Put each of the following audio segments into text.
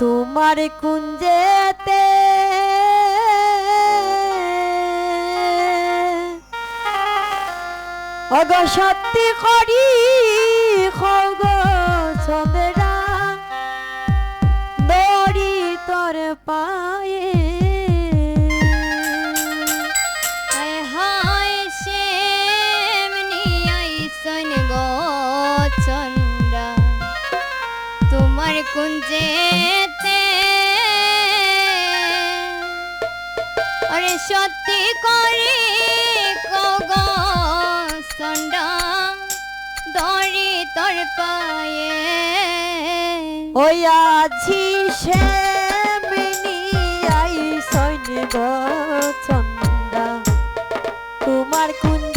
তোমার কুঞ্জেতে অগ সত্যি করি খগ চন্দ্র। কুঞ্জেতে ওরে সত্যি করে কগ সন্ড দড়ি তোর পায়ে। ওই আছি সে আই সৈনিক চন্দা তোমার কুঞ্জ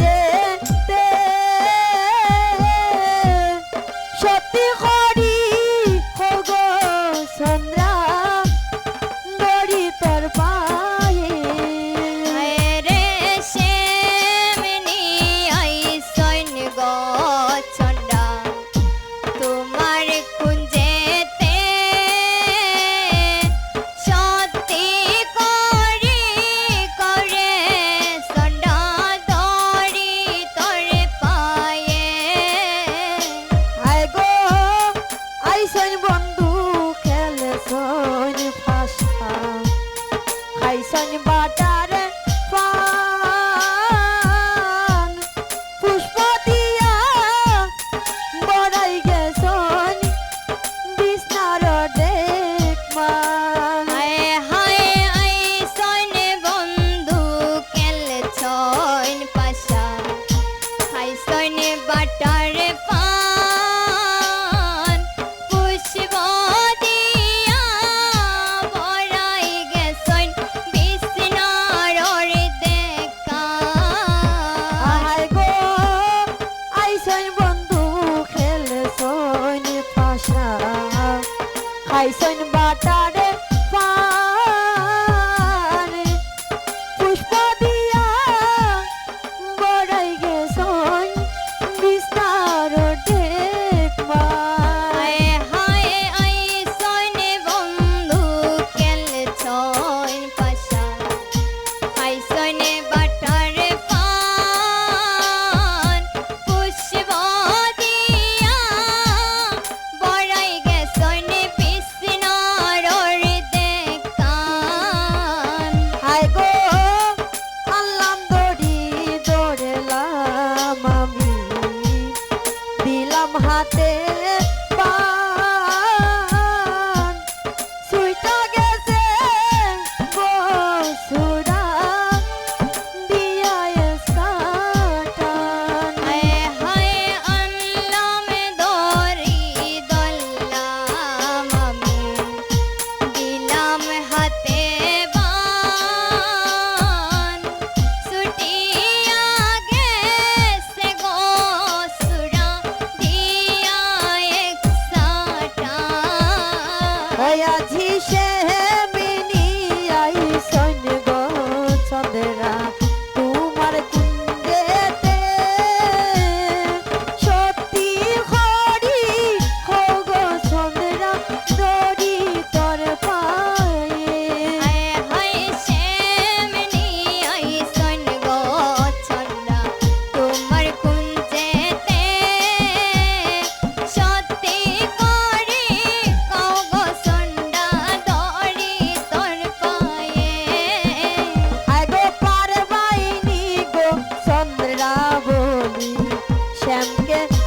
হাতে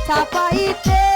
সাফাইতে